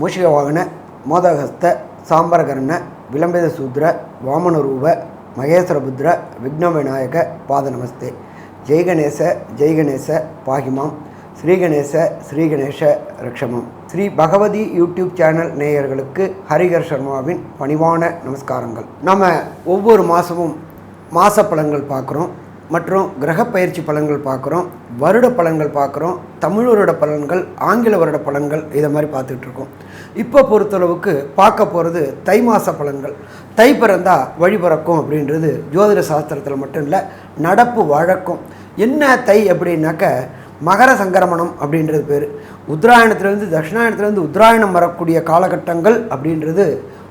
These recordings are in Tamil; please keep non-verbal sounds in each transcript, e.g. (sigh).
மூஷிக வாகன மோதகஸ்த சாம்பரகர்ண விளம்பித சூத்ர வாமனரூப மகேஸ்வரபுத்ர விக்ன விநாயக பாத நமஸ்தே ஜெய்கணேச ஜெய்கணேச பாகிமாம். ஸ்ரீகணேச ஸ்ரீகணேச ரக்ஷமம். ஸ்ரீ பகவதி யூடியூப் சேனல் நேயர்களுக்கு ஹரிகர் சர்மாவின் பணிவான நமஸ்காரங்கள். நம்ம ஒவ்வொரு மாதமும் மாச பலன்கள் பார்க்குறோம். மற்றும் கிரக பயிற்சி பலன்கள் பார்க்குறோம் வருட பலன்கள் பார்க்குறோம் தமிழ் வருட பலன்கள் ஆங்கில வருட பலன்கள் இதை மாதிரி பார்த்துட்டு இருக்கோம். இப்போ பொறுத்தளவுக்கு பார்க்க போகிறது தை மாத பலன்கள். தை பிறந்தா வழி பிறக்கும் அப்படின்றது ஜோதிட சாஸ்திரத்தில் மட்டும் இல்லை நடப்பு வழக்கம். என்ன தை அப்படின்னாக்க மகர சங்கரமணம் அப்படின்றது பேர். உத்தராயணத்துலேருந்து தட்சிணாயணத்துலேருந்து உத்தராயணம் வரக்கூடிய காலகட்டங்கள் அப்படின்றது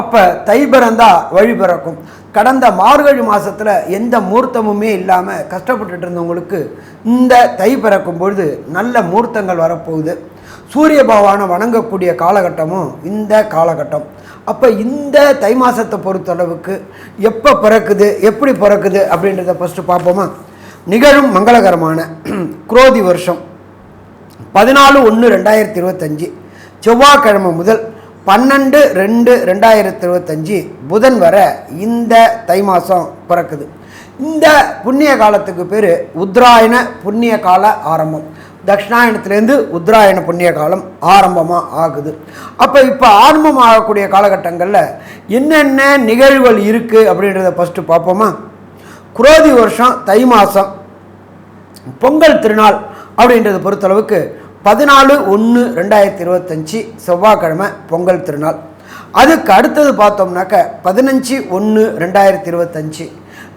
அப்போ தை பிறந்தா வழி பிறக்கும். கடந்த மார்கழி மாதத்தில் எந்த மூர்த்தமுமே இல்லாமல் கஷ்டப்பட்டுட்டு இருந்தவங்களுக்கு இந்த தை பிறக்கும் பொழுது நல்ல மூர்த்தங்கள் வரப்போகுது. சூரிய பகவானை வணங்கக்கூடிய காலகட்டமும் இந்த காலகட்டம். அப்போ இந்த தை மாதத்தை பொறுத்தளவுக்கு எப்போ பிறக்குது எப்படி பிறக்குது அப்படின்றத ஃபஸ்ட்டு பார்ப்போமா? நிகழும் மங்களகரமான (clears throat) குரோதி வருஷம். பதினாலு ஒன்று ரெண்டாயிரத்தி இருபத்தஞ்சி. செவ்வாய்க்கிழமை முதல் பன்னெண்டு ரெண்டு ரெண்டாயிரத்தி இருபத்தஞ்சி புதன் வர இந்த தை மாதம் பிறக்குது. இந்த புண்ணிய காலத்துக்கு பேர் உத்ராயண புண்ணிய கால ஆரம்பம். தட்சிணாயணத்துலேருந்து உத்ராயண புண்ணிய காலம் ஆரம்பமாக ஆகுது. அப்போ இப்போ ஆரம்பம் ஆகக்கூடிய காலகட்டங்களில் என்னென்ன நிகழ்வுகள் இருக்குது அப்படின்றத ஃபஸ்ட்டு பார்ப்போமா? குரோதி வருஷம் தை மாதம் பொங்கல் திருநாள் அப்படின்றத பொறுத்தளவுக்கு பதினாலு ஒன்று ரெண்டாயிரத்தி இருபத்தஞ்சி செவ்வாய்க்கிழமை பொங்கல் திருநாள். அதுக்கு அடுத்தது பார்த்தோம்னாக்க பதினஞ்சு ஒன்று ரெண்டாயிரத்தி இருபத்தஞ்சி.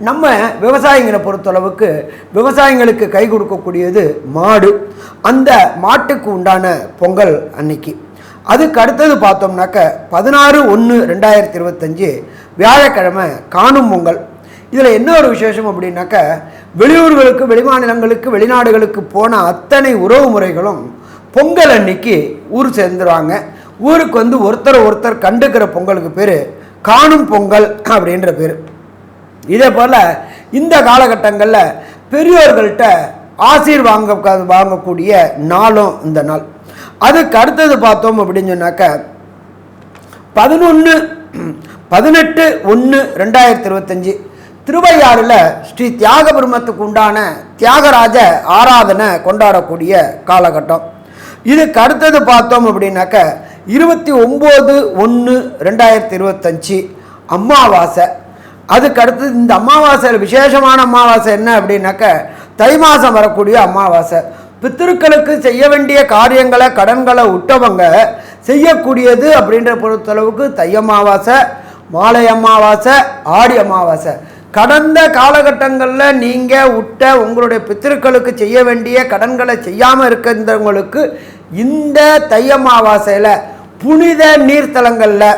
நம்ம விவசாயிங்களை பொறுத்தளவுக்கு விவசாயிங்களுக்கு கை கொடுக்கக்கூடியது மாடு. அந்த மாட்டுக்கு உண்டான பொங்கல் அன்னைக்கு. அதுக்கு அடுத்தது பார்த்தோம்னாக்க பதினாறு ஒன்று ரெண்டாயிரத்தி இருபத்தஞ்சி வியாழக்கிழமை காணும் பொங்கல். இதில் என்ன ஒரு விசேஷம் அப்படின்னாக்க வெளியூர்களுக்கு வெளிமாநிலங்களுக்கு வெளிநாடுகளுக்கு போன அத்தனை உறவு முறைகளும் பொங்கல் அன்னைக்கு ஊர் சேர்ந்துருவாங்க. ஊருக்கு வந்து ஒருத்தர் ஒருத்தர் கண்டுக்கிற பொங்கலுக்கு பேர் காணும் பொங்கல் அப்படின்ற பேர். இதே போல் இந்த காலகட்டங்களில் பெரியோர்கள்ட்ட ஆசீர் வாங்க வாங்கக்கூடிய நாளும் இந்த நாள். அதுக்கு அடுத்தது பார்த்தோம் அப்படின்னு சொன்னாக்க பதினொன்று பதினெட்டு ஒன்று ரெண்டாயிரத்தி இருபத்தஞ்சி திருவையாறில் ஸ்ரீ தியாக பிரம்மத்துக்கு உண்டான தியாகராஜ ஆராதனை கொண்டாடக்கூடிய காலகட்டம். இதுக்கு அடுத்தது பார்த்தோம் அப்படின்னாக்க இருபத்தி ஒம்பது ஒன்று ரெண்டாயிரத்தி இருபத்தஞ்சி அமாவாசை அதுக்கு அடுத்தது இந்த அமாவாசையில் விசேஷமான அமாவாசை என்ன அப்படின்னாக்க தை மாதம் வரக்கூடிய அமாவாசை பித்திருக்களுக்கு செய்ய வேண்டிய காரியங்களை கடன்களை விட்டவங்க செய்யக்கூடியது அப்படின்ற பொறுத்தளவுக்கு தை அமாவாசை மாலை அமாவாசை ஆடி அமாவாசை கடந்த காலகட்டங்களில் நீங்கள் விட்ட உங்களுடைய பித்திருக்களுக்கு செய்ய வேண்டிய கடன்களை செய்யாமல் இருக்கின்றவங்களுக்கு இந்த தைய அமாவாசையில் புனித நீர்த்தலங்களில்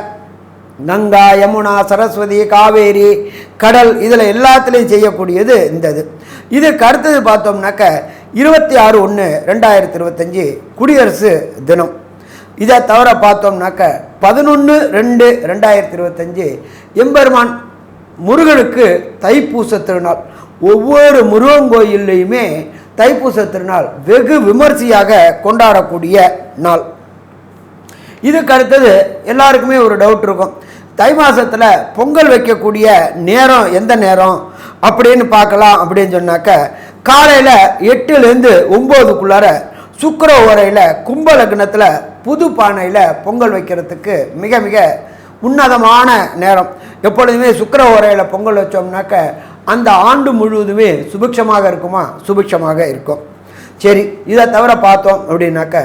கங்கா யமுனா சரஸ்வதி காவேரி கடல் இதில் எல்லாத்துலேயும் செய்யக்கூடியது இந்த இது. இதுக்கு அடுத்தது பார்த்தோம்னாக்க இருபத்தி ஆறு ஒன்று ரெண்டாயிரத்தி இருபத்தஞ்சி குடியரசு தினம். இதை தவிர பார்த்தோம்னாக்க பதினொன்று ரெண்டு ரெண்டாயிரத்தி இருபத்தஞ்சி எம்பெருமான் முருகனுக்கு தைப்பூச திருநாள். ஒவ்வொரு முருகன் கோயில்லையுமே தைப்பூச திருநாள் வெகு விமர்சையாக கொண்டாடக்கூடிய நாள். இதுக்கு அடுத்தது எல்லாருக்குமே ஒரு டவுட் இருக்கும். தை மாதத்தில் பொங்கல் வைக்கக்கூடிய நேரம் எந்த நேரம்? அப்படின்னு பார்க்கலாம் அப்படின்னு சொன்னாக்க காலையில் எட்டுலேருந்து ஒம்போதுக்குள்ளார சுக்கர உரையில் கும்ப லக்னத்தில் புது பானையில் பொங்கல் வைக்கிறதுக்கு மிக மிக உன்னதமான நேரம். எப்பொழுதுமே சுக்கர உரையில் பொங்கல் வச்சோம்னாக்க அந்த ஆண்டு முழுவதுமே சுபிக்ஷமாக இருக்குமா? சுபிக்ஷமாக இருக்கும். சரி இதை தவிர பார்த்தோம் அப்படின்னாக்க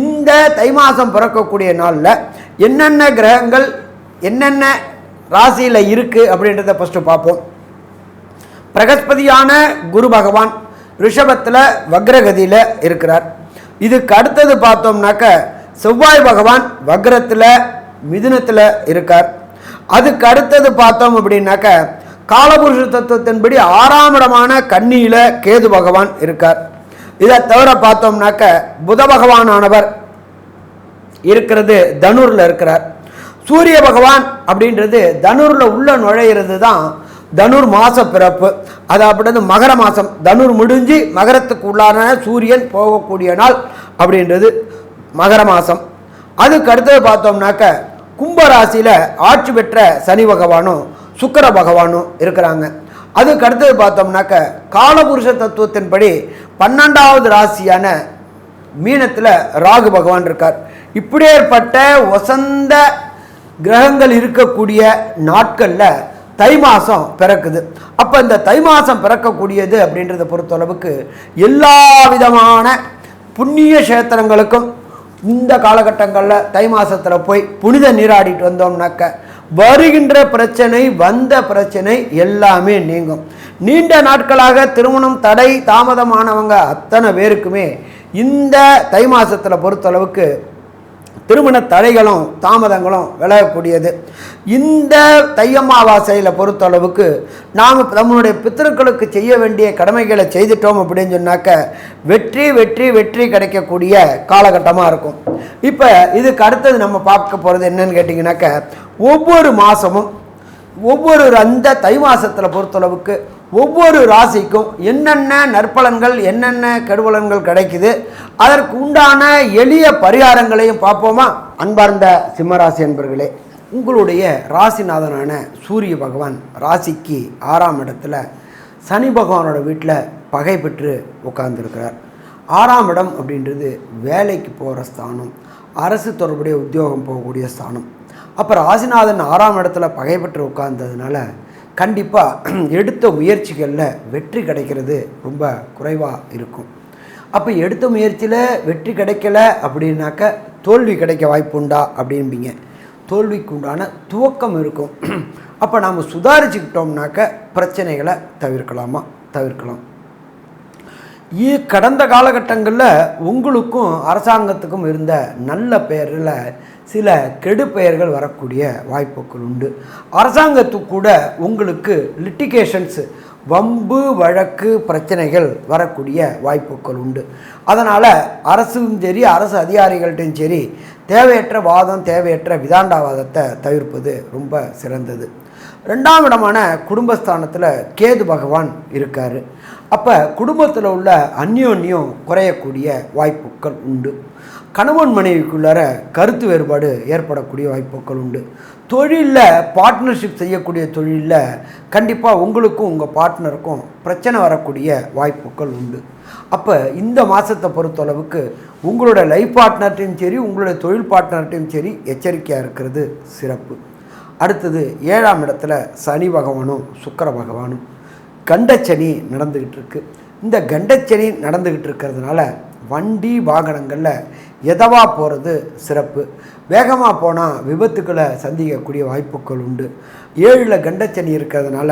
இந்த தை மாதம் பிறக்கக்கூடிய நாளில் என்னென்ன கிரகங்கள் என்னென்ன ராசியில் இருக்குது அப்படின்றத ஃபஸ்ட்டு பார்ப்போம். பிரகஸ்பதியான குரு பகவான் ரிஷபத்தில் வக்ரகதியில் இருக்கிறார். இதுக்கு அடுத்தது பார்த்தோம்னாக்க செவ்வாய் பகவான் வக்ரத்தில் மிதுனத்தில் இருக்கார். அதுக்கு அடுத்தது பார்த்தோம் அப்படின்னாக்க காலபுருஷ தத்துவத்தின்படி ஆறாம் இடமான கன்னியில கேது பகவான் இருக்கார். இதை தவிர பார்த்தோம்னாக்க புத பகவானானவர் இருக்கிறது தனுர்ல இருக்கிறார். சூரிய பகவான் அப்படின்றது தனுரில் உள்ள நுழையிறது தான் தனுர் மாச பிறப்பு. அது அப்படின்றது மகர மாசம். தனுர் முடிஞ்சு மகரத்துக்கு உள்ளான சூரியன் போகக்கூடிய நாள் அப்படின்றது மகர மாசம். அதுக்கு அடுத்தது பார்த்தோம்னாக்க கும்பராசியில் ஆட்சி பெற்ற சனி பகவானும் சுக்கர பகவானும் இருக்கிறாங்க. அதுக்கு அடுத்தது பார்த்தோம்னாக்க காலபுருஷ தத்துவத்தின்படி பன்னெண்டாவது ராசியான மீனத்தில் ராகு பகவான் இருக்கார். இப்படியேற்பட்ட வசந்த கிரகங்கள் இருக்கக்கூடிய நாட்களில் தை மாதம் பிறக்குது. அப்போ இந்த தை மாதம் பிறக்கக்கூடியது அப்படின்றத பொறுத்தளவுக்கு எல்லா விதமான புண்ணிய கஷேத்திரங்களுக்கும் இந்த காலகட்டங்களில் தை மாதத்தில் போய் புனித நீராடிட்டு வந்தோம்னாக்க வருகின்ற பிரச்சனை வந்த பிரச்சனை எல்லாமே நீங்கும். நீண்ட நாட்களாக திருமணம் தடை தாமதமானவங்க அத்தனை பேருக்குமே இந்த தை மாதத்தில் பொறுத்தளவுக்கு திருமண தடைகளும் தாமதங்களும் விலகக்கூடியது. இந்த தையம்மாவாசையில் பொறுத்தளவுக்கு நாம் நம்மளுடைய பித்தர்களுக்கு செய்ய வேண்டிய கடமைகளை செய்துட்டோம் அப்படின்னு சொன்னாக்க வெற்றி வெற்றி வெற்றி கிடைக்கக்கூடிய காலகட்டமாக இருக்கும். இப்போ இதுக்கு அடுத்தது நம்ம பார்க்க போகிறது என்னன்னு கேட்டிங்கனாக்க ஒவ்வொரு மாதமும் ஒவ்வொரு அந்த தை மாதத்தில் பொறுத்தளவுக்கு ஒவ்வொரு ராசிக்கும் என்னென்ன நற்பலன்கள் என்னென்ன கெடுபலன்கள் கிடைக்குது அதற்கு உண்டான எளிய பரிகாரங்களையும் பார்ப்போமா? அன்பார்ந்த சிம்மராசி அன்பர்களே உங்களுடைய ராசிநாதனான சூரிய பகவான் ராசிக்கு ஆறாம் இடத்துல சனி பகவானோட வீட்டில் பகை பெற்று உட்கார்ந்துருக்கிறார் ஆறாம் இடம் அப்படின்றது வேலைக்கு போகிற ஸ்தானம் அரசு தொடர்புடைய உத்தியோகம் போகக்கூடிய ஸ்தானம். அப்போ ராசிநாதன் ஆறாம் இடத்துல பகை பெற்று உட்கார்ந்ததுனால கண்டிப்பாக (clears throat) எடுத்த முயற்சிகளில் வெற்றி கிடைக்கிறது ரொம்ப குறைவாக இருக்கும். அப்போ எடுத்த முயற்சியில் வெற்றி கிடைக்கல அப்படின்னாக்க தோல்வி கிடைக்க வாய்ப்புண்டா அப்படின்பீங்க தோல்விக்கு உண்டான துவக்கம் இருக்கும். (clears throat) அப்போ நாம் சுதாரிச்சுக்கிட்டோம்னாக்க பிரச்சனைகளை தவிர்க்கலாமா? தவிர்க்கலாம். கடந்த காலகட்டங்களில் உங்களுக்கும் அரசாங்கத்துக்கும் இருந்த நல்ல பெயரில் சில கெடு பெயர்கள் வரக்கூடிய வாய்ப்புகள் உண்டு. அரசாங்கத்துக்கு கூட உங்களுக்கு லிட்டிகேஷன்ஸ் வம்பு வழக்கு பிரச்சனைகள் வரக்கூடிய வாய்ப்புகள் உண்டு. அதனால் அரசும் சரி அரசு அதிகாரிகள்ட்டையும் சரி தேவையற்ற வாதம் தேவையற்ற விதாண்டாவாதத்தை தவிர்ப்பது ரொம்ப சிறந்தது. ரெண்டாம் இடமான குடும்பஸ்தானத்தில் கேது பகவான் இருக்கார். அப்போ குடும்பத்தில் உள்ள அந்யோன்யம் குறையக்கூடிய வாய்ப்புகள் உண்டு. கணவன் மனைவிக்குள்ளார கருத்து வேறுபாடு ஏற்படக்கூடிய வாய்ப்புகள் உண்டு. தொழிலில் பார்ட்னர்ஷிப் செய்யக்கூடிய தொழிலில் கண்டிப்பாக உங்களுக்கும் உங்கள் பார்ட்னருக்கும் பிரச்சனை வரக்கூடிய வாய்ப்புகள் உண்டு. அப்போ இந்த மாதத்தை பொறுத்தளவுக்கு உங்களோட லைஃப் பார்ட்னர்ட்டையும் சரி உங்களுடைய தொழில் பார்ட்னர்ட்டையும் சரி எச்சரிக்கையாக இருக்கிறது சிறப்பு. அடுத்தது ஏழாம் இடத்துல சனி பகவானும் சுக்கர பகவானும். கண்டச்சனி நடந்துக்கிட்டு இருக்கு இந்த கண்டச்சனி நடந்துக்கிட்டு இருக்கிறதுனால வண்டி வாகனங்களில் எதவாக போகிறது சிறப்பு. வேகமாக போனால் விபத்துக்களை சந்திக்கக்கூடிய வாய்ப்புகள் உண்டு. ஏழில் கண்டச்சனி இருக்கிறதுனால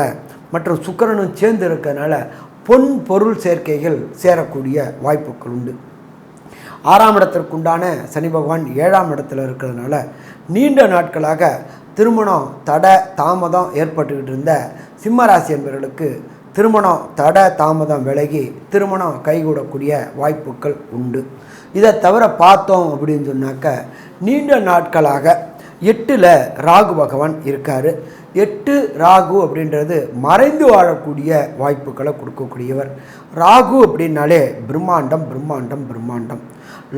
மற்றும் சுக்கரனும் சேர்ந்து இருக்கிறதுனால பொன் பொருள் சேர்க்கைகள் சேரக்கூடிய வாய்ப்புகள் உண்டு. ஆறாம் இடத்திற்குண்டான சனி பகவான் ஏழாம் இடத்துல இருக்கிறதுனால நீண்ட நாட்களாக திருமணம் தடை தாமதம் ஏற்பட்டுக்கிட்டு இருந்த சிம்மராசி என்பவர்களுக்கு திருமணம் தட தாமதம் விலகி திருமணம் கைகூடக்கூடிய வாய்ப்புகள் உண்டு. இதை தவிர பார்த்தோம் அப்படின்னு சொன்னாக்க நீண்ட நாட்களாக எட்டில் ராகு பகவான் இருக்கார். எட்டு ராகு அப்படின்றது மறைந்து வாழக்கூடிய வாய்ப்புகளை கொடுக்கக்கூடியவர். ராகு அப்படின்னாலே பிரம்மாண்டம் பிரம்மாண்டம் பிரம்மாண்டம்.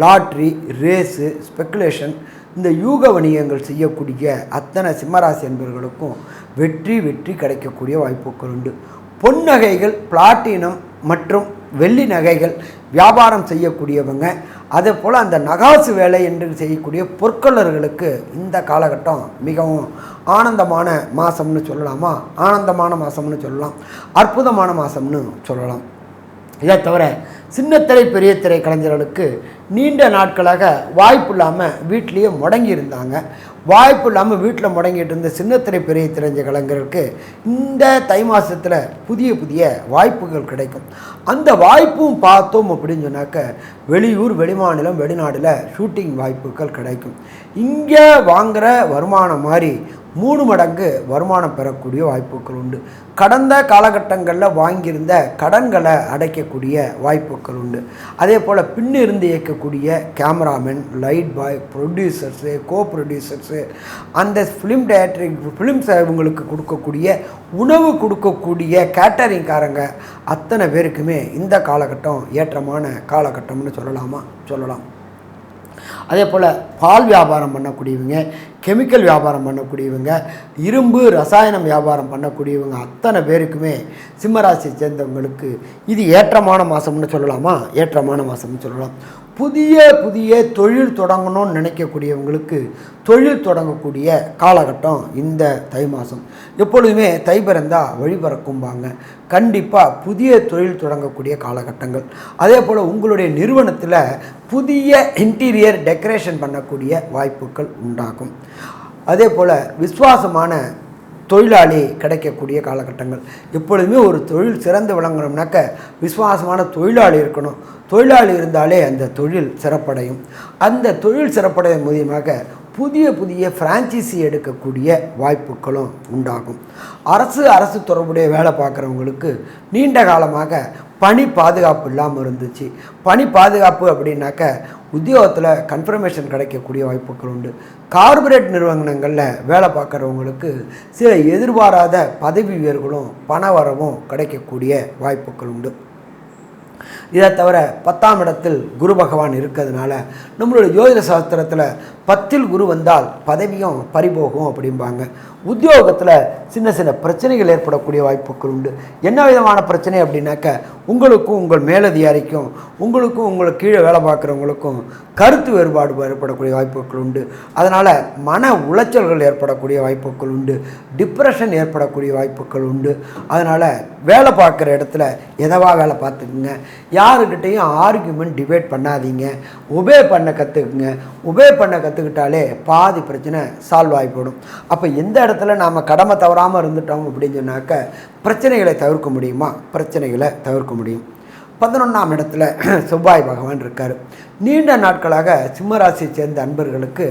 லாட்ரி ரேஸு ஸ்பெக்குலேஷன் இந்த யூக வணிகங்கள் செய்யக்கூடிய அத்தனை சிம்மராசி என்பவர்களுக்கும் வெற்றி வெற்றி கிடைக்கக்கூடிய வாய்ப்புகள் உண்டு. பொன் நகைகள் பிளாட்டினம் மற்றும் வெள்ளி நகைகள் வியாபாரம் செய்யக்கூடியவங்க. அதே போல் அந்த நகாசு வேலை என்று செய்யக்கூடிய பொற்கொள்ளர்களுக்கு இந்த காலகட்டம் மிகவும் ஆனந்தமான மாதம்னு சொல்லலாமா? ஆனந்தமான மாதம்னு சொல்லலாம். அற்புதமான மாதம்னு சொல்லலாம். இதை தவிர சின்னத்திரை பெரிய திரை கலைஞர்களுக்கு நீண்ட நாட்களாக வாய்ப்பு இல்லாமல் வீட்லேயே முடங்கி இருந்தாங்க. வாய்ப்பு இல்லாமல் வீட்டில் முடங்கிட்டு இருந்த சின்னத்திரை பெரிய திரைஞ்ச கலைஞர்களுக்கு இந்த தை மாதத்தில் புதிய புதிய வாய்ப்புகள் கிடைக்கும். அந்த வாய்ப்பும் பார்த்தோம் அப்படின்னு சொன்னாக்க வெளியூர் வெளிமாநிலம் வெளிநாட்டில் ஷூட்டிங் வாய்ப்புகள் கிடைக்கும். இங்கே வாங்குகிற வருமானம் மாதிரி மூணு மடங்கு வருமானம் பெறக்கூடிய வாய்ப்புகள் உண்டு. கடந்த காலகட்டங்களில் வாங்கியிருந்த கடன்களை அடைக்கக்கூடிய வாய்ப்புகள் உண்டு. அதே போல் பின்னிருந்து இயக்கக்கூடிய cameraman light boy producers co producers அந்த ஃபிலிம் டேரக்டரிங் ஃபிலிம் இவங்களுக்கு கொடுக்கக்கூடிய உணவு கொடுக்கக்கூடிய கேட்டரிங்காரங்க அத்தனை பேருக்குமே இந்த காலகட்டம் ஏற்றமான காலகட்டம்னு சொல்லலாமா? சொல்லலாம். அதே போல் பால் வியாபாரம் பண்ணக்கூடியவங்க கெமிக்கல் வியாபாரம் பண்ணக்கூடியவங்க இரும்பு ரசாயனம் வியாபாரம் பண்ணக்கூடியவங்க அத்தனை பேருக்குமே சிம்மராசியை சேர்ந்தவங்களுக்கு இது ஏற்றமான மாதம்னு சொல்லலாமா? ஏற்றமான மாதம்னு சொல்லலாம். புதிய புதிய தொழில் தொடங்கணும்னு நினைக்கக்கூடியவங்களுக்கு தொழில் தொடங்கக்கூடிய காலகட்டம் இந்த தை மாதம் எப்பொழுதுமே தை பிறந்தா வழி பிறக்கும்பாங்க. கண்டிப்பாக புதிய தொழில் தொடங்கக்கூடிய காலகட்டங்கள். அதே போல் உங்களுடைய நிறுவனத்தில் புதிய இன்டீரியர் டெக்கரேஷன் பண்ணக்கூடிய வாய்ப்புகள் உண்டாகும். அதே போல் விசுவாசமான தொழிலாளி கிடைக்கக்கூடிய காலகட்டங்கள். எப்பொழுதுமே ஒரு தொழில் சிறந்து விளங்கணும்னாக்க விசுவாசமான தொழிலாளி இருக்கணும். தொழிலாளி இருந்தாலே அந்த தொழில் சிறப்படையும். அந்த தொழில் சிறப்படையும் மூலியமாக புதிய புதிய ஃப்ரான்ச்சைசி எடுக்கக்கூடிய வாய்ப்புகளும் உண்டாகும். அரசு அரசு தொடர்புடைய வேலை பார்க்குறவங்களுக்கு நீண்ட காலமாக பணி பாதுகாப்பு இல்லாமல் இருந்துச்சு. பணி பாதுகாப்பு அப்படின்னாக்க உத்தியோகத்தில் கன்ஃபர்மேஷன் கிடைக்கக்கூடிய வாய்ப்புகள் உண்டு. கார்பரேட் நிறுவனங்களில் வேலை பார்க்குறவங்களுக்கு சில எதிர்பாராத பதவி உயர்வுகளும் பண வரவும் கிடைக்கக்கூடிய வாய்ப்புகள் உண்டு. இதை தவிர பத்தாம் இடத்தில் குரு பகவான் இருக்கிறதுனால நம்மளுடைய ஜோதிட சாஸ்திரத்தில் பத்தில் குரு வந்தால் பதவியும் பறிபோகும் அப்படிம்பாங்க. உத்தியோகத்தில் சின்ன சின்ன பிரச்சனைகள் ஏற்படக்கூடிய வாய்ப்புகள் உண்டு. என்ன விதமான பிரச்சனை அப்படின்னாக்க உங்களுக்கும் உங்கள் மேலதிகாரிக்கும் உங்களுக்கும் உங்களை கீழே வேலை பார்க்குறவங்களுக்கும் கருத்து வேறுபாடு ஏற்படக்கூடிய வாய்ப்புகள் உண்டு. அதனால் மன உளைச்சல்கள் ஏற்படக்கூடிய வாய்ப்புகள் உண்டு. டிப்ரெஷன் ஏற்படக்கூடிய வாய்ப்புகள் உண்டு. அதனால் வேலை பார்க்குற இடத்துல எதவா வேலை பார்த்துக்குங்க. யாருக்கிட்டேயும் ஆர்குமெண்ட் டிபேட் பண்ணாதீங்க. உபே பண்ண கற்றுக்குங்க உபே பண்ண கற்றுக்கிட்டாலே பாதி பிரச்சனை சால்வ் ஆகிப்படும் போடும் அப்போ எந்த இடத்துல நாம் கடமை தவறாமல் இருந்துட்டோம் அப்படின்னு சொன்னாக்க பிரச்சனைகளை தவிர்க்க முடியுமா? பிரச்சனைகளை தவிர்க்க முடியும். பதினொன்றாம் இடத்துல (clears throat) செவ்வாய் பகவான் இருக்கார். நீண்ட நாட்களாக சிம்மராசியை சேர்ந்த அன்பர்களுக்கு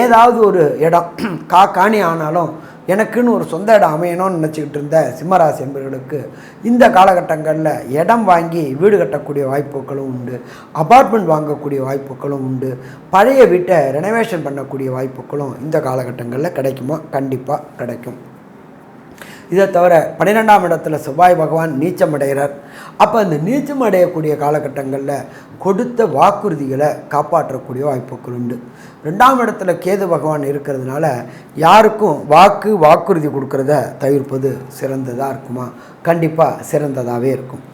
ஏதாவது ஒரு இடம் (clears throat) கா காணி ஆனாலும் எனக்குன்னு ஒரு சொந்த இடம் அமையணும்னு நினச்சிக்கிட்டு இருந்த சிம்மராசி என்பவர்களுக்கு இந்த காலகட்டங்களில் இடம் வாங்கி வீடு கட்டக்கூடிய வாய்ப்புகளும் உண்டு. அபார்ட்மெண்ட் வாங்கக்கூடிய வாய்ப்புகளும் உண்டு. பழைய வீட்டை ரெனோவேஷன் பண்ணக்கூடிய வாய்ப்புகளும் இந்த காலகட்டங்களில் கிடைக்குமா? கண்டிப்பாக கிடைக்கும். இதை தவிர பன்னிரெண்டாம் இடத்துல செவ்வாய் பகவான் நீச்சம் அடைகிறார் அப்போ அந்த நீச்சம் அடையக்கூடிய காலகட்டங்களில் கொடுத்த வாக்குறுதிகளை காப்பாற்றக்கூடிய வாய்ப்புகள் உண்டு. ரெண்டாம் இடத்துல கேது பகவான் இருக்கிறதுனால யாருக்கும் வாக்கு வாக்குறுதி கொடுக்கறத தவிர்ப்பது சிறந்ததாக இருக்குமா? கண்டிப்பாக சிறந்ததாகவே இருக்கும்.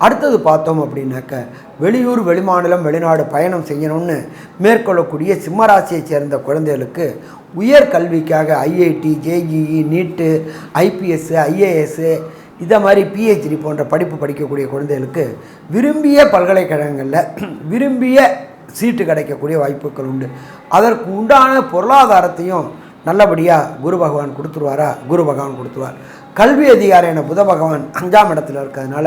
அடுத்தது பார்த்தோம் அப்படின்னாக்க வெளியூர் வெளிமாநிலம் வெளிநாடு பயணம் செய்யணும்னு மேற்கொள்ளக்கூடிய சிம்மராசியைச் சேர்ந்த குழந்தைகளுக்கு உயர் கல்விக்காக IIT JEE NEET IPS IAS இதை மாதிரி பிஹெச்டி போன்ற படிப்பு படிக்கக்கூடிய குழந்தைகளுக்கு விரும்பிய பல்கலைக்கழகங்களில் விரும்பிய சீட்டு கிடைக்கக்கூடிய வாய்ப்புகள் உண்டு. அதற்கு உண்டான பொருளாதாரத்தையும் நல்லபடியாக குரு பகவான் கொடுத்துருவாரா? குரு பகவான் கொடுத்துருவார். கல்வி அதிகாரியான புத பகவான் அஞ்சாம் இடத்துல இருக்கிறதுனால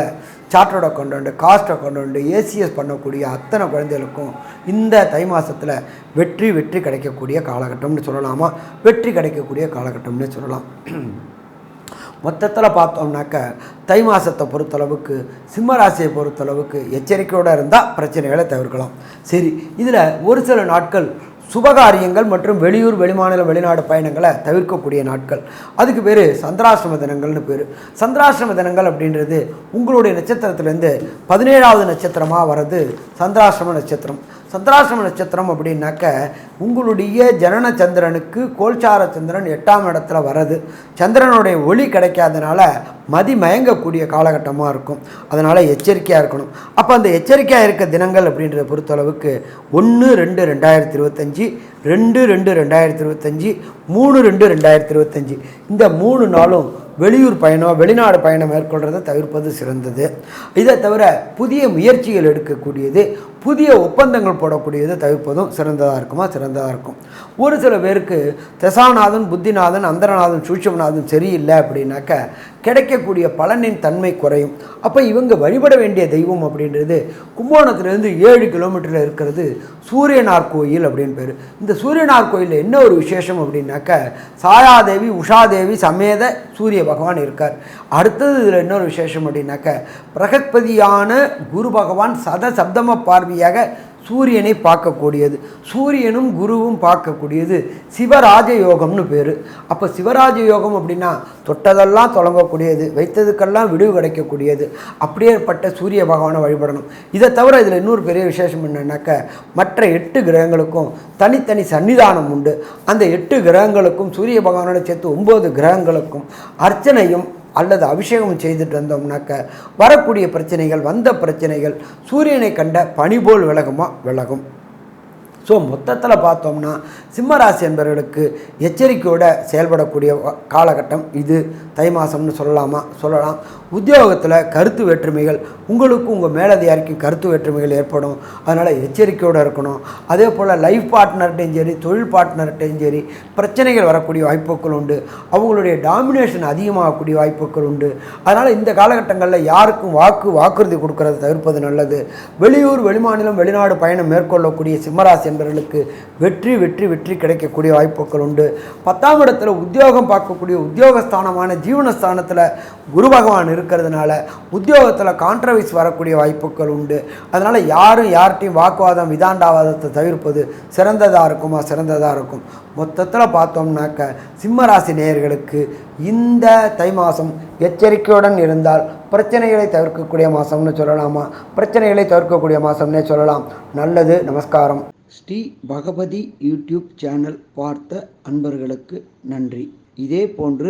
சார்ட்டர்ட் காஸ்ட்டை காஸ்ட் வந்து ஏசிஎஸ் பண்ணக்கூடிய அத்தனை குழந்தைகளுக்கும் இந்த தை மாதத்தில் வெற்றி வெற்றி கிடைக்கக்கூடிய காலகட்டம்னு சொல்லலாமா? வெற்றி கிடைக்கக்கூடிய காலகட்டம்னு சொல்லலாம். மொத்தத்தில் பார்த்தோம்னாக்க தை மாதத்தை பொறுத்தளவுக்கு சிம்ம ராசியை பொறுத்தளவுக்கு எச்சரிக்கையோடு இருந்தால் பிரச்சனைகளை தவிர்க்கலாம். சரி இதில் ஒரு சில நாட்கள் சுபகாரியங்கள் மற்றும் வெளியூர் வெளிமாநில வெளிநாடு பயணங்களை தவிர்க்கக்கூடிய நாட்கள். அதுக்கு பேர் சந்திராசிரம தினங்கள்னு பேர். சந்திராசிரம தினங்கள் அப்படின்றது உங்களுடைய நட்சத்திரத்துலேருந்து பதினேழாவது நட்சத்திரமாக வர்றது சந்திராசிரம நட்சத்திரம். சந்திராசிரம நட்சத்திரம் அப்படின்னாக்க உங்களுடைய ஜனன சந்திரனுக்கு கோல்சார சந்திரன் எட்டாம் இடத்துல வர்றது. சந்திரனுடைய ஒளி கிடைக்காதனால மதி மயங்கக்கூடிய காலகட்டமாக இருக்கும். அதனால் எச்சரிக்கையாக இருக்கணும். அப்போ அந்த எச்சரிக்கையாக இருக்க தினங்கள் அப்படின்றத பொறுத்தளவுக்கு ஒன்று ரெண்டு ரெண்டாயிரத்தி இருபத்தஞ்சி ரெண்டு ரெண்டு ரெண்டாயிரத்தி இருபத்தஞ்சி மூணு ரெண்டு ரெண்டாயிரத்தி இருபத்தஞ்சி இந்த மூணு நாளும் வெளியூர் பயணம் வெளிநாடு பயணம் மேற்கொள்கிறத தவிர்ப்பது சிறந்தது. இதை தவிர புதிய முயற்சிகள் எடுக்கக்கூடியது புதிய ஒப்பந்தங்கள் போடக்கூடியது தவிர்ப்பதும் சிறந்ததாக இருக்குமா? சிறந்ததாக இருக்கும். ஒரு சில பேருக்கு தசாநாதன் புத்திநாதன் அந்தரநாதன் சூட்சமநாதன் சரியில்லை அப்படின்னாக்க கிடைக்கக்கூடிய பலனின் தன்மை குறையும். அப்போ இவங்க வழிபட வேண்டிய தெய்வம் அப்படின்றது கும்பகோணத்துலேருந்து ஏழு கிலோமீட்டரில் இருக்கிறது சூரியனார் கோயில் அப்படின்னு பேர். இந்த சூரியனார் கோயிலில் என்ன ஒரு விசேஷம் அப்படின்னாக்க சாயாதேவி உஷாதேவி சமேத சூரிய பகவான் இருக்கார். அடுத்தது இதில் இன்னொரு விசேஷம் அப்படின்னாக்க பிரகஸ்பதியான குரு பகவான் சத சப்தம பார்வையாக சூரியனை பார்க்கக்கூடியது. சூரியனும் குருவும் பார்க்கக்கூடியது. சிவராஜ யோகம்னு பேர். அப்போ சிவராஜ யோகம் அப்படின்னா தொட்டதெல்லாம் தொடங்கக்கூடியது வைத்ததுக்கெல்லாம் விடுவு கிடைக்கக்கூடியது. அப்படியேப்பட்ட சூரிய பகவானை வழிபடணும். இதை தவிர இதில் இன்னொரு பெரிய விசேஷம் என்னன்னாக்க மற்ற எட்டு கிரகங்களுக்கும் தனித்தனி சன்னிதானம் உண்டு. அந்த எட்டு கிரகங்களுக்கும் சூரிய பகவானோட சேர்த்து ஒம்பது கிரகங்களுக்கும் அர்ச்சனையும் அல்லது அபிஷேகம் செய்துட்டு வந்தோம்னாக்க வரக்கூடிய பிரச்சனைகள் வந்த பிரச்சனைகள் சூரியனை கண்ட பனி போல் விலகுமா? விலகும். ஸோ மொத்தத்தில் பார்த்தோம்னா சிம்மராசி என்பவர்களுக்கு எச்சரிக்கையோடு செயல்படக்கூடிய காலகட்டம் இது. தை மாதம்னு சொல்லலாமா? சொல்லலாம். உத்தியோகத்தில் கருத்து வேற்றுமைகள் உங்களுக்கும் உங்கள் மேலதிகாரிக்கும் கருத்து வேற்றுமைகள் ஏற்படும். அதனால் எச்சரிக்கையோடு இருக்கணும். அதே போல் லைஃப் பார்ட்னர்கிட்டையும் சரி தொழில் பார்ட்னர்கிட்டையும் சரி பிரச்சனைகள் வரக்கூடிய வாய்ப்புகள் உண்டு. அவங்களுடைய டாமினேஷன் அதிகமாகக்கூடிய வாய்ப்புகள் உண்டு. அதனால் இந்த காலகட்டங்களில் யாருக்கும் வாக்கு வாக்குறுதி கொடுக்கறதை தவிர்ப்பது நல்லது. வெளியூர் வெளிமாநிலம் வெளிநாடு பயணம் மேற்கொள்ளக்கூடிய சிம்மராசி என்பவர்களுக்கு வெற்றி வெற்றி வெற்றி கிடைக்கக்கூடிய வாய்ப்புகள் உண்டு. பத்தாம் இடத்துல உத்தியோகம் பார்க்கக்கூடிய உத்தியோகஸ்தானமான ஜீவனஸ்தானத்தில் குரு பகவான் இருக்கிறதுனால உத்தியோகத்தில் கான்ட்ரவைஸ் வரக்கூடிய வாய்ப்புகள் உண்டு. அதனால் யாரும் யார்கிட்டையும் வாக்குவாதம் விதாண்டாவாதத்தை தவிர்ப்பது சிறந்ததாக இருக்குமா சிறந்ததாக இருக்கும். மொத்தத்தில் பார்த்தோம்னாக்க சிம்மராசி நேயர்களுக்கு இந்த தை மாதம் எச்சரிக்கையுடன் இருந்தால் பிரச்சனைகளை தவிர்க்கக்கூடிய மாதம்னு சொல்லலாமா? பிரச்சனைகளை தவிர்க்கக்கூடிய மாதம்னே சொல்லலாம். நல்லது. நமஸ்காரம். ஸ்ரீ பகவதி யூடியூப் சேனல் பார்த்த அன்பர்களுக்கு நன்றி. இதே போன்று